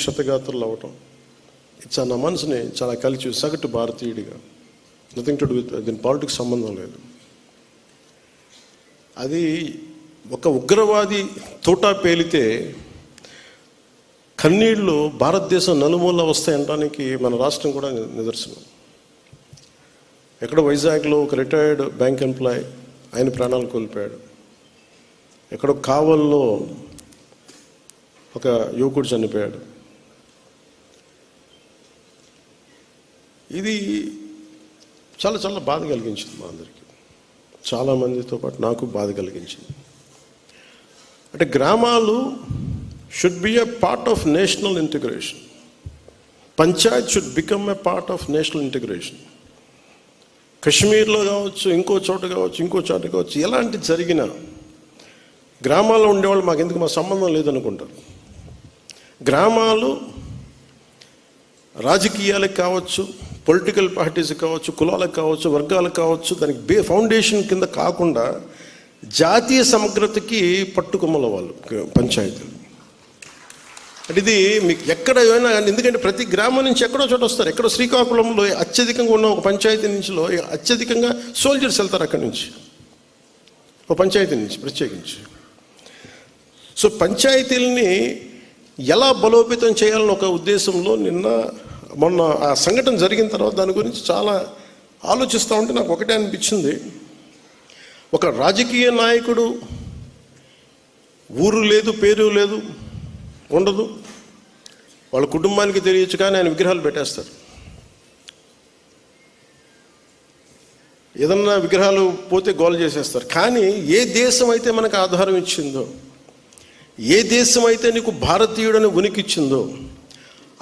క్షతగాత్రులు అవ్వటం. చాలా నా మనసుని చాలా కలిసి సగటు భారతీయుడిగా. నథింగ్ టు డూ విత్ దీని పాలిటిక్స్ సంబంధం లేదు. అది ఒక ఉగ్రవాది తోటా పేలితే కన్నీళ్ళు భారతదేశం నలుమూల వస్తాయనడానికి మన రాష్ట్రం కూడా నిదర్శనం. ఎక్కడ వైజాగ్లో ఒక రిటైర్డ్ బ్యాంక్ ఎంప్లాయ్ ఆయన ప్రాణాలు కోల్పోయాడు. ఎక్కడో కావల్లో ఒక యువకుడు చనిపోయాడు. ఇది చాలా చాలా బాధ కలిగించింది మా అందరికీ. చాలామందితో పాటు నాకు బాధ కలిగించింది. అంటే గ్రామాలు should be a part of national integration panchayat should become a part of national integration కశ్మీర్లో కావచ్చు ఇంకో చోట కావచ్చు ఇంకో చోట కావచ్చు ఎలాంటి జరిగినా గ్రామాల్లో ఉండేవాళ్ళు మాకు ఎందుకు మా సంబంధం లేదనుకుంటారు. గ్రామాలు రాజకీయాలకు కావచ్చు పొలిటికల్ పార్టీస్ కావచ్చు కులాలకు కావచ్చు వర్గాలకు కావచ్చు దానికి బే ఫౌండేషన్ కింద కాకుండా జాతీయ సమగ్రతకి పట్టుకొమ్మల వాళ్ళు పంచాయతీలు. అంటే ఇది మీకు ఎక్కడ ఏమైనా కానీ ఎందుకంటే ప్రతి గ్రామం నుంచి ఎక్కడో చోట వస్తారు. ఎక్కడో శ్రీకాకుళంలో అత్యధికంగా ఉన్న ఒక పంచాయతీ నుంచిలో అత్యధికంగా సోల్జర్స్ వెళ్తారు అక్కడి నుంచి. ఒక పంచాయతీ నుంచి ప్రత్యేకించి. సో పంచాయతీలని ఎలా బలోపేతం చేయాలని ఒక ఉద్దేశంలో నిన్న మొన్న ఆ సంఘటన జరిగిన తర్వాత దాని గురించి చాలా ఆలోచిస్తూ ఉంటే నాకు ఒకటే అనిపించింది. ఒక రాజకీయ నాయకుడు ఊరు లేదు పేరు లేదు ఉండదు. వాళ్ళ కుటుంబానికి తెలియచ్చు కానీ ఆయన విగ్రహాలు పెట్టేస్తారు. ఏదన్నా విగ్రహాలు పోతే గోల చేసేస్తారు. కానీ ఏ దేశం అయితే మనకు ఆధారం ఇచ్చిందో ఏ దేశం అయితే నీకు భారతీయుడని ఉనికిచ్చిందో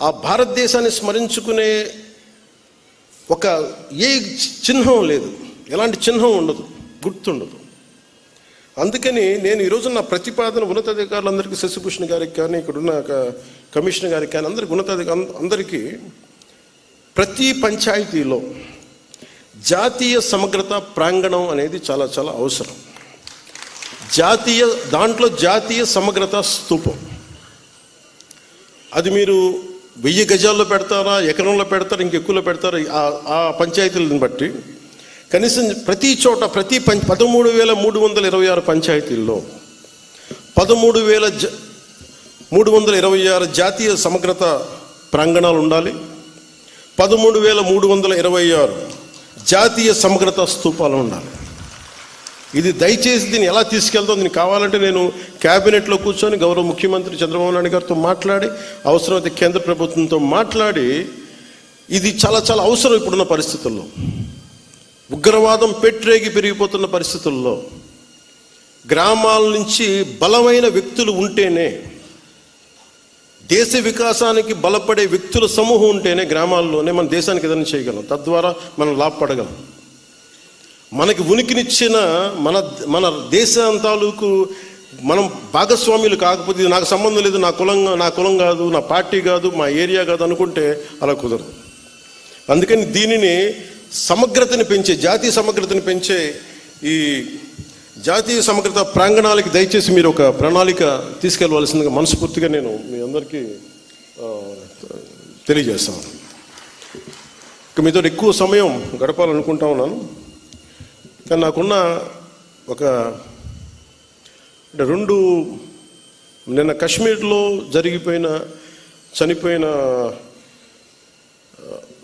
ఆ భారతదేశాన్ని స్మరించుకునే ఒక ఏ చిహ్నం లేదు. ఎలాంటి చిహ్నం ఉండదు గుర్తుండదు. అందుకని నేను ఈరోజు నా ప్రతిపాదన ఉన్నతాధికారులందరికీ శశిభూషణ్ గారికి కానీ ఇక్కడున్న క- కమిషనర్ గారికి కానీ అందరికి ఉన్నతాధికారు అందరికీ ప్రతి పంచాయతీలో జాతీయ సమగ్రత ప్రాంగణం అనేది చాలా చాలా అవసరం. జాతీయ దాంట్లో జాతీయ సమగ్రత స్తూపం అది మీరు వెయ్యి గజాల్లో పెడతారా ఎకరంలో పెడతారా ఇంకెక్కువలో పెడతారా ఆ- ఆ పంచాయతీలను బట్టి. కనీసం ప్రతి చోట ప్రతి పం పదమూడు వేల మూడు వందల ఇరవై ఆరు పంచాయతీల్లో పదమూడు వేల జ మూడు వందల ఇరవై ఆరు జాతీయ సమగ్రత ప్రాంగణాలు ఉండాలి. పదమూడు వేల మూడు వందల ఇరవై ఆరు జాతీయ సమగ్రత స్తూపాలు ఉండాలి. ఇది దయచేసి దీన్ని ఎలా తీసుకెళ్తాం దీనికి కావాలంటే నేను క్యాబినెట్లో కూర్చొని గౌరవ ముఖ్యమంత్రి చంద్రబాబు నాయుడు గారితో మాట్లాడి అవసరమైతే కేంద్ర ప్రభుత్వంతో మాట్లాడి ఇది చాలా చాలా అవసరం ఇప్పుడున్న పరిస్థితుల్లో. ఉగ్రవాదం పెట్రేగి పెరిగిపోతున్న పరిస్థితుల్లో. గ్రామాల నుంచి బలమైన వ్యక్తులు ఉంటేనే దేశ వికాసానికి బలపడే వ్యక్తుల సమూహం ఉంటేనే గ్రామాల్లోనే మన దేశానికి ఏదైనా చేయగలం. తద్వారా మనం లాభపడగలం. మనకి ఉనికినిచ్చిన మన మన దేశం తాలూకు మనం భాగస్వాములు కాకపోతే నాకు సంబంధం లేదు నా కులం నా కులం కాదు నా పార్టీ కాదు మా ఏరియా కాదు అనుకుంటే అలా కుదరదు. అందుకని దీనిని సమగ్రతని పెంచే జాతీయ సమగ్రతని పెంచే ఈ జాతీయ సమగ్రత ప్రాంగణాలకి దయచేసి మీరు ఒక ప్రణాళిక తీసుకెళ్ళవలసిందిగా మనస్ఫూర్తిగా నేను మీ అందరికీ తెలియజేస్తాను. ఇక మీతో ఎక్కువ సమయం గడపాలనుకుంటా ఉన్నాను. కానీ నాకున్న ఒక అంటే రెండు నిన్న కాశ్మీర్లో జరిగిపోయిన చనిపోయిన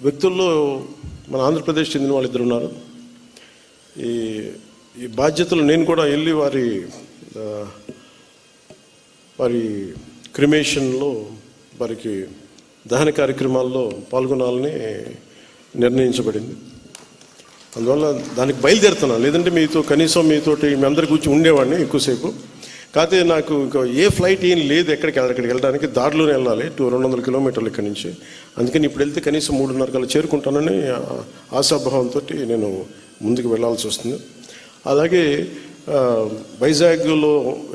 వ్యక్తుల్లో మన ఆంధ్రప్రదేశ్ చెందిన వాళ్ళు ఇద్దరు ఉన్నారు. ఈ ఈ బాధ్యతలు నేను కూడా వెళ్ళి వారి వారి క్రిమేషన్లో వారికి దహన కార్యక్రమాల్లో పాల్గొనాలని నిర్ణయించబడింది. అందువల్ల దానికి బయలుదేరుతున్నాను. లేదంటే మీతో కనీసం మీతోటి మీ అందరి కూర్చి ఉండేవాడిని ఎక్కువసేపు. కాకపోతే నాకు ఇంకా ఏ ఫ్లైట్ ఏం లేదు ఎక్కడికి ఎక్కడికి వెళ్ళడానికి దారిలోనే వెళ్ళాలి. టూ రెండు వందల కిలోమీటర్లు ఇక్కడి నుంచి. అందుకని ఇప్పుడు వెళ్తే కనీసం మూడున్నర కల్లా చేరుకుంటానని ఆశాభావంతో నేను ముందుకు వెళ్ళాల్సి వస్తుంది. అలాగే వైజాగ్లో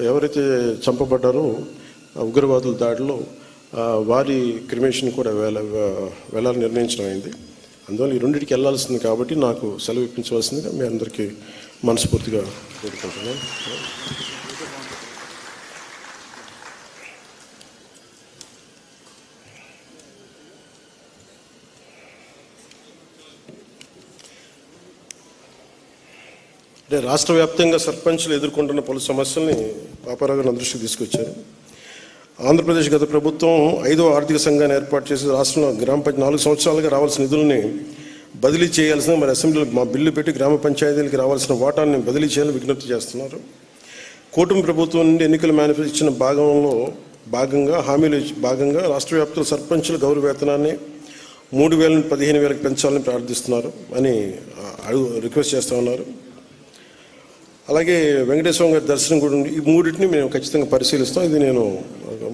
ఎవరైతే చంపబడ్డారో ఉగ్రవాదుల దాడిలో వారి క్రిమేషన్ కూడా వెళ్ళ వెళ్ళాలని నిర్ణయించడం అయింది. అందువల్ల ఈ రెండింటికి వెళ్ళాల్సింది కాబట్టి నాకు సెలవు ఇప్పించవలసిందిగా మీ అందరికీ మనస్ఫూర్తిగా కోరుకుంటున్నాను. అంటే రాష్ట్ర వ్యాప్తంగా సర్పంచ్లు ఎదుర్కొంటున్న పలు సమస్యల్ని పాపారావు గారిని దృష్టికి తీసుకొచ్చారు. ఆంధ్రప్రదేశ్ గత ప్రభుత్వం ఐదో ఆర్థిక సంఘాన్ని ఏర్పాటు చేసి రాష్ట్రంలో గ్రామ పంచాయతీ నాలుగు సంవత్సరాలుగా రావాల్సిన నిధుల్ని బదిలీ చేయాల్సిన మరి అసెంబ్లీలో మా బిల్లు పెట్టి గ్రామ పంచాయతీలకు రావాల్సిన వాటాన్ని బదిలీ చేయాలని విజ్ఞప్తి చేస్తున్నారు. కూటమి ప్రభుత్వం నుండి ఎన్నికల మేనిఫెస్టో ఇచ్చిన భాగంలో భాగంగా హామీలు ఇచ్చి- భాగంగా రాష్ట్ర వ్యాప్తంగా సర్పంచుల గౌరవ వేతనాన్ని మూడు వేల నుండి పదిహేను వేలకు పెంచాలని ప్రార్థిస్తున్నారు అని అడుగు రిక్వెస్ట్ చేస్తూ ఉన్నారు. అలాగే వెంకటేశ్వరం గారి దర్శనం కూడా ఉంది ఈ మూడింటిని మేము ఖచ్చితంగా పరిశీలిస్తాం. ఇది నేను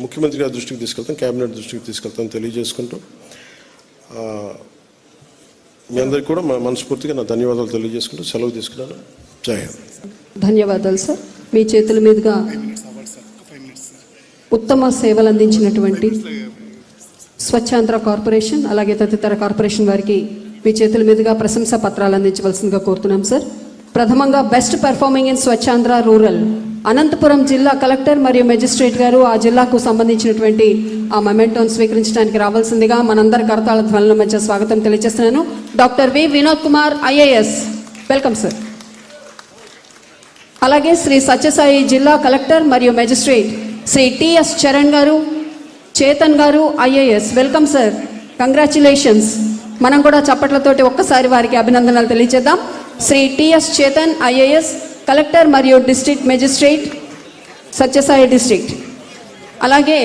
ముఖ్యమంత్రి గారి దృష్టికి తీసుకెళ్తాం కేబినెట్ దృష్టికి తీసుకెళ్తాం తెలియజేసుకుంటూ. మీ అందరికీ కూడా మా మనస్ఫూర్తిగా నా ధన్యవాదాలు తెలియజేసుకుంటూ సెలవు తీసుకున్నాను. జయ ధన్యవాదాలు సార్. మీ చేతుల మీదుగా ఉత్తమ సేవలు అందించినటువంటి స్వచ్ఛాంధ్ర కార్పొరేషన్ అలాగే తదితర కార్పొరేషన్ వారికి మీ చేతుల మీదుగా ప్రశంసా పత్రాలు అందించవలసిందిగా కోరుతున్నాం సార్. ప్రథమంగా best performing in Swachhandhra rural. Anantapuram జిల్లా కలెక్టర్ మరియు మెజిస్ట్రేట్ గారు ఆ జిల్లాకు సంబంధించినటువంటి ఆ మెమెంటోన్ స్వీకరించడానికి రావాల్సిందిగా మనందరి కరతాళ ధ్వనుల మధ్య స్వాగతం తెలియజేస్తున్నాను. Doctor V Vinod Kumar IAS. Welcome sir. అలాగే శ్రీ సత్యసాయి జిల్లా కలెక్టర్ మరియు మెజిస్ట్రేట్ శ్రీ టిఎస్ చరణ్ గారు చేతన్ గారు ఐఏఎస్. Welcome sir. కంగ్రాచులేషన్స్. మనం కూడా చప్పట్లతోటి ఒక్కసారి వారికి అభినందనలు తెలియజేద్దాం Shri TS Chetan IAS collector మరియు డిస్ట్రిక్ట్ మెజిస్ట్రేట్ సత్యసాయి డిస్ట్రిక్ట్. అలాగే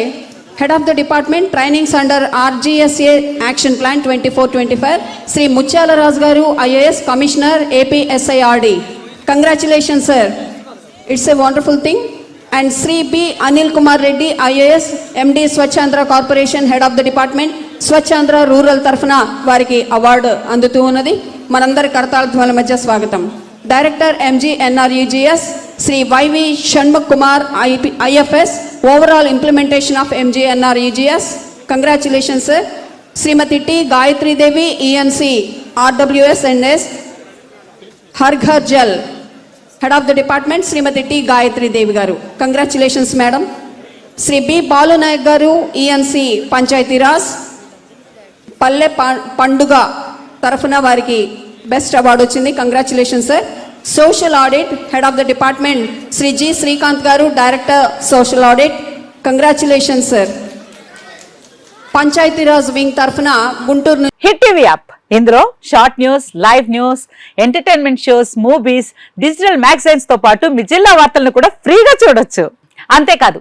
head of the department trainings under RGSA action plan twenty four twenty five. Shri Muthyala Raju garu IAS commissioner APSIRD. Congratulation sir it's a wonderful thing and Shri B Anil Kumar Reddy IAS MD Swachhandhra corporation head of the department Swachhandhra rural తరఫున వారికి award అందుతూ ఉన్నది. మనందరి కరతాళ మధ్య స్వాగతం. Director MG NREGS Shri YV Shanmukh Kumar IP IFS overall implementation of MGNREGS NREGS congratulations Srimathi T Gayatri Devi ENC RWS and S హర్ఘర్ Jal. Head of the department Srimathi T Gayatri Devi garu. Congratulations madam. Shri B Balu Naik garu ENC Panchayati Raj. Palle Panduga తరఫున వారికి best award వచ్చింది. Congratulation sir social audit head of the department Shri G Srikanth garu director social audit congratulation sir Panchayati Raj wing తరఫున Guntur Hit TV app. ఇందులో short news live news entertainment shows movies digital మ్యాగజైన్స్తో పాటు మీ జిల్లా వార్తలను కూడా ఫ్రీగా చూడొచ్చు. అంతేకాదు